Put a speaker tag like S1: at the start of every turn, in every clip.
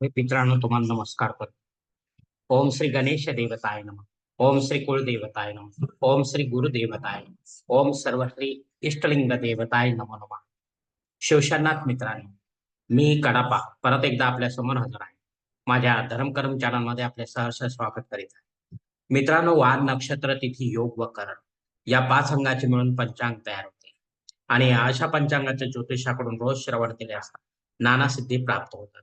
S1: मी मित्रांनो तुम्हाला नमस्कार करतो. ओम श्री गणेश देवताय नम. ओम श्री कुलदेवताय नम. ओम श्री गुरुदेवताय ओम सर्व श्री इष्टलिंग देवताय नमो नमः. शिवशनाथ मित्रांनो मी कडापा परत एकदा आपल्यासमोर हजर आहे. माझ्या धर्मकर्म चॅनलमध्ये आपले सहर्ष स्वागत करीत आहे. मित्रांनो वार नक्षत्र तिथी योग व करण या पाच अंगाचे मिळून पंचांग तयार होते. आणि अशा पंचांगाच्या ज्योतिषाकडून रोज श्रवण केले असता नाना सिद्धी प्राप्त होतात.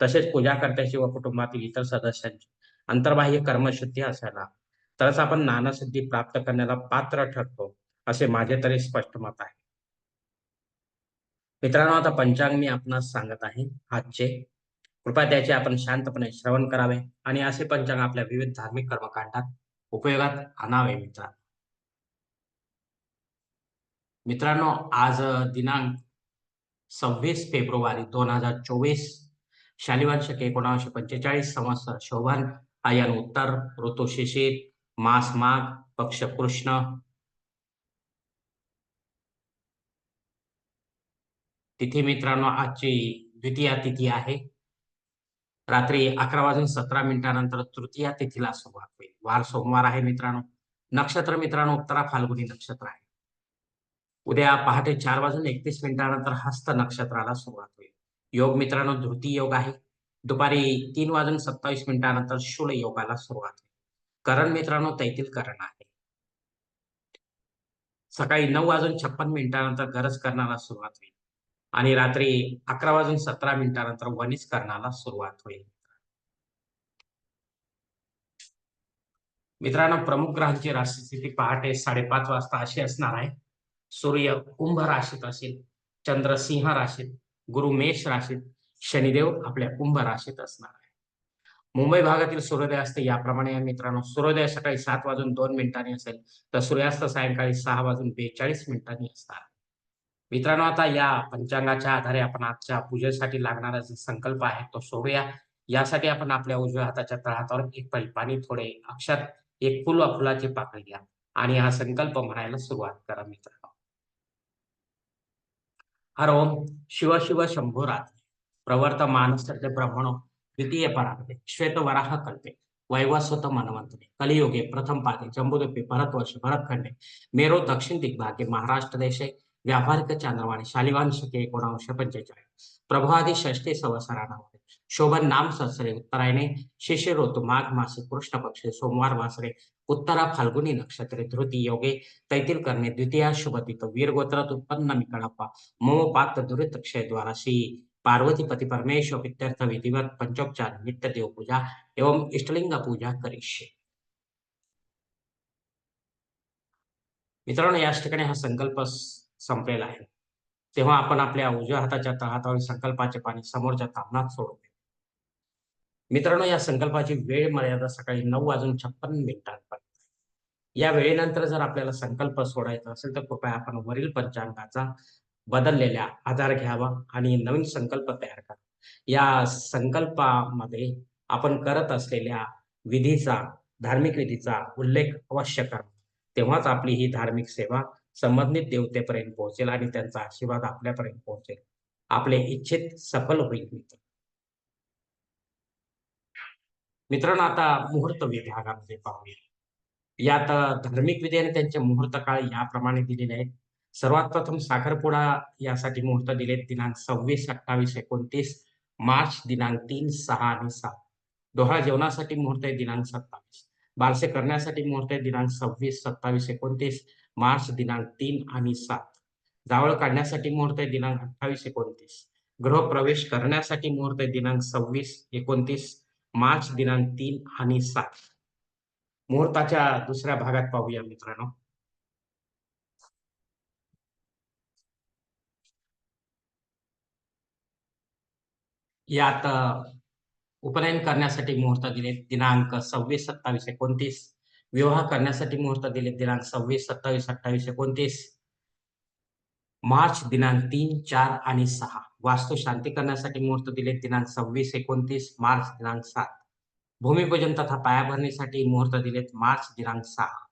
S1: तसेच पूजाकर्त्याची व कुटुंबातील इतर सदस्यांची अंतर्बाह्य कर्मशुद्धी असायला तरच आपण नानासिद्धी प्राप्त करण्याला पात्र ठरतो असे माझे तरी स्पष्ट मत आहे. मित्रांनो आता पंचांग मी आपणास सांगत आहे आजचे. कृपया त्याचे आपण शांतपणे श्रवण करावे आणि असे पंचांग आपल्या विविध धार्मिक कर्मकांडात उपयोगात आणावे मित्रांनो. मित्रांनो आज दिनांक सव्वीस फेब्रुवारी दोन हजार चोवीस शालिवान शके एकोणाशे पंचेचाळीस संवत्सर शोभन आयन उत्तर ऋतू शिशिर मास माघ पक्ष कृष्ण. तिथी मित्रांनो आजची द्वितीया तिथी आहे. रात्री अकरा वाजून सतरा मिनिटानंतर तृतीया तिथीला सुरुवात होईल. वार सोमवार आहे मित्रांनो. नक्षत्र मित्रांनो उत्तरा फाल्गुनी नक्षत्र आहे. उद्या पहाटे चार वाजून एकतीस मिनिटानंतर हस्त नक्षत्राला सुरुवात होईल. योग मित्रांनो धृती योग आहे. दुपारी तीन वाजून सत्तावीस मिनिटानंतर शूळ योगाला सुरुवात. होईल करण मित्रांनो तैतील करण आहे. सकाळी नऊ वाजून छप्पन मिनिटानंतर गरज करण्याला सुरुवात होईल. आणि रात्री अकरा वाजून सतरा मिनिटानंतर वनिज करण्याला सुरुवात होईल. मित्रांनो प्रमुख ग्रहांची राशीस्थिती पहाटे साडेपाच वाजता अशी असणार आहे. सूर्य कुंभ राशीत असेल चंद्र सिंह राशीत गुरु मेष राशीत शनिदेव आपल्या कुंभ राशीत असणार आहे. मुंबई भागातील सूर्योदय असते याप्रमाणे मित्रांनो. सूर्योदय सकाळी सात वाजून दोन मिनिटांनी असेल तर सूर्यास्त सायंकाळी सहा वाजून बेचाळीस मिनिटांनी असणार मित्रांनो आता या पंचांगाच्या आधारे आपण आजच्या पूजेसाठी लागणारा जो संकल्प आहे तो सोडूया. यासाठी आपण आपल्या उजव्या हाताच्या तळहातावर एक पाणी थोडे अक्षर एक फुल वा फुलाची पाकळी घ्या आणि हा संकल्प म्हणायला सुरुवात करा मित्रांनो. हर ओम शिव शिव शंभो रात्री. मानसर्ते ब्रह्मणो द्वितीय परागते श्वेत वराह कल्पे वैवस्वत मनवंतने कलियुगे प्रथम पादे जम्बुदपी भरतवर्ष भरतखंडे मेरो दक्षिण दिग्भागे महाराष्ट्र देशे व्यावहारिक चांद्रवाणी शालिवांश के एकोणावीसशे पंचेचाळीस. प्रभादी षष्टी संवत्सरामध्ये शोभन नाम संसरे उत्तरायणे शिष्य ऋतु माघ मासे कृष्ण पक्षे सोमवार वासरे उत्तरा फाल्गुनी नक्षत्रे धृती योगे तैतील करणे द्वितीया शुभतित वीरगोत्रात उत्पन्न मिकडप्पा मोम पात्र दुरित क्षय द्वारा श्री पार्वतीपती परमेश्वर पित्यर्थ विधिवत पंचोपचार नित्य देव पूजा एवं इष्टलिंग पूजा करिष्ये। मित्रांनो याच ठिकाणी हा संकल्प संपलेला आहे. तेव्हा आपण आपल्या उजव्या हाताच्या तळहातावर संकल्पाचे पाणी समोरच्या तामनात सोडू. मित्रांनो या संकल्पाची वेळ मर्यादा सकाळी नऊ वाजून छप्पन मिनिटांपर्यंत या वेळेनंतर जर आपल्याला संकल्प सोडायचा असेल तर कृपया आपण वरील पंचांगाचा बदललेल्या आधार घ्यावा आणि नवीन संकल्प तयार करा. या संकल्पामध्ये आपण करत असलेल्या विधीचा धार्मिक विधीचा उल्लेख अवश्य करा. तेव्हाच आपली ही धार्मिक सेवा संबंधित देवतेपर्यंत पोहोचेल आणि त्यांचा आशीर्वाद आपल्यापर्यंत पोहोचेल. आपले इच्छित सफल होईल मित्र. मित्रांनो आता मुहूर्त विभागामध्ये पाहूया. यात धार्मिक विधी आणि त्यांचे मुहूर्त काळ याप्रमाणे दिलेले आहेत. सर्वात प्रथम साखरपुडा यासाठी मुहूर्त दिले दिनांक सव्वीस अठ्ठावीस एकोणतीस मार्च दिनांक तीन सहा आणि सात. डोहाळ जेवणासाठी मुहूर्त आहे दिनांक सत्तावीस. बारसे करण्यासाठी मुहूर्त आहे दिनांक सव्वीस सत्तावीस एकोणतीस मार्च दिनांक तीन आणि सात. जावळ काढण्यासाठी मुहूर्त आहे दिनांक अठ्ठावीस एकोणतीस. गृहप्रवेश करण्यासाठी मुहूर्त आहे दिनांक सव्वीस एकोणतीस मार्च दिनांक तीन आणि सात. मुहूर्ताच्या दुसऱ्या भागात पाहूया मित्रांनो. यात उपनयन करण्यासाठी मुहूर्त दिले दिनांक सव्वीस सत्तावीस एकोणतीस. विवाह करण्यासाठी मुहूर्त दिले दिनांक सव्वीस सत्तावीस अठ्ठावीस एकोणतीस. मार्च दिनांक तीन चार आणि सहा. वास्तू शांती करण्यासाठी मुहूर्त दिले दिनांक सव्वीस एकोणतीस मार्च दिनांक सात. भूमिपूजन तथा पायाभरणीसाठी मुहूर्त दिलेत मार्च दिनांक सहा.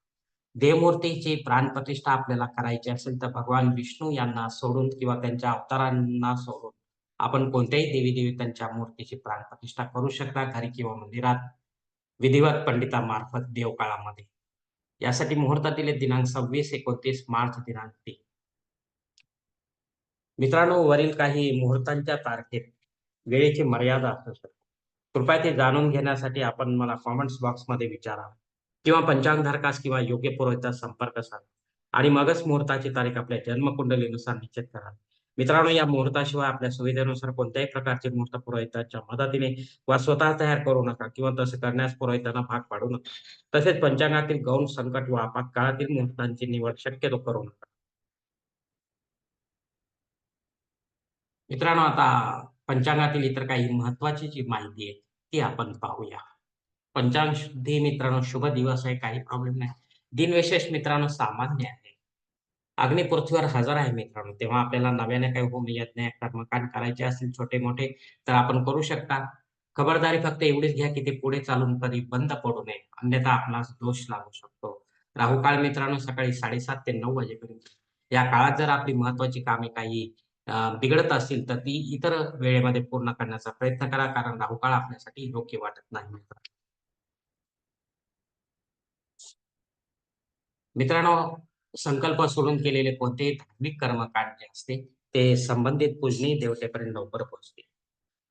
S1: देवमूर्तीची प्राणप्रतिष्ठा आपल्याला करायची असेल तर भगवान विष्णू यांना सोडून किंवा त्यांच्या अवतारांना सोडून आपण कोणत्याही देवी त्यांच्या मूर्तीची प्राणप्रतिष्ठा करू शकता घरी किंवा मंदिरात विधिवत पंडितामार्फत देवकाळामध्ये. यासाठी मुहूर्त दिले दिनांक सव्वीस एकोणतीस मार्च दिनांक तीन. मित्रांनो वरील काही मुहूर्तांच्या तारखेत वेळेची मर्यादा असू शकते. कृपया ते जाणून घेण्यासाठी आपण मला कॉमेंट्स बॉक्समध्ये विचारा किंवा पंचांगधारकास किंवा योग्य पुरोहितास संपर्क साधा आणि मगच मुहूर्ताची तारीख आपल्या जन्मकुंडलीनुसार निश्चित करा. मित्रांनो या मुहूर्ताशिवाय आपल्या सुविधेनुसार कोणत्याही प्रकारचे मुहूर्त पुरोहिताच्या मदतीने वा स्वतः तयार करू नका किंवा तसे करण्यास पुरोहितांना भाग पाडू नका. तसेच पंचांगातील गौण संकट व आपत्काळातील मुहूर्तांची निवड शक्यतो करू नका. मित्रांनो आता पंचांगातील इतर काही महत्वाची जी माहिती आहे ती आपण पाहूया. पंचांग शुद्धी मित्रांनो शुभ दिवस आहे काही प्रॉब्लेम नाही. दिनविशेष मित्रांनो सामान्य आहे. अग्नी पृथ्वीवर हजर आहे मित्रांनो. तेव्हा आपल्याला नव्याने काही होम यज्ञ कर्मकांड करायचे असतील छोटे मोठे तर आपण करू शकता. खबरदारी फक्त एवढीच घ्या की ते पुढे चालून कधी बंद पडू नये. अन्यथा आपला दोष लागू शकतो. राहुकाळ मित्रांनो सकाळी साडेसात ते नऊ वाजेपर्यंत. या काळात जर आपली महत्वाची कामे काही बिघडत असतील तर ती इतर वेळेमध्ये पूर्ण करण्याचा प्रयत्न करा कारण राहुकाळ आपल्यासाठी योग्य वाटत नाही मित्रांनो संकल्प सोडून केलेले कोणतेही धार्मिक कर्मकांड जे असते ते संबंधित पूजनी देवतेपर्यंत लवकर पोहोचते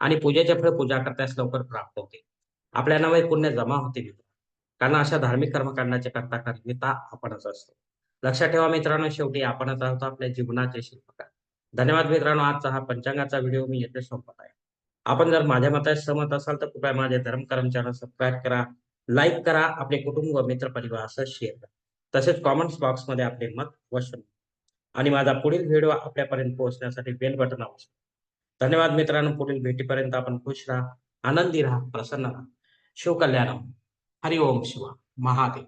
S1: आणि पूजेच्या फळ पूजा करताच लवकर प्राप्त होते. आपल्या नावे पुण्य जमा होते कारण अशा धार्मिक कर्मकांडाचे करता करता आपणच असतो. लक्षात ठेवा मित्रांनो शेवटी आपणच आहोत आपल्या जीवनाचे शिल्पकार. धन्यवाद मित्रांनो आजचा हा पंचांगाचा व्हिडिओ मी येथे संपत आहे. आपण जर माझ्या मतात सहमत असाल तर कृपया माझे धर्मकरम चॅनल सबस्क्राईब करा लाईक करा आपले कुटुंब व मित्र परिवार असं शेअर करा. तसेच कॉमेंट्स बॉक्समध्ये आपले मत अवश्य आणि माझा पुढील व्हिडिओ आपल्यापर्यंत पोहोचण्यासाठी बेल बटन आवश्यक धन्यवाद मित्रांनो पुढील भेटीपर्यंत आपण खुश राहा आनंदी राहा प्रसन्न राहा. शिवकल्याणम. हरि ओम शिवा. महादेव.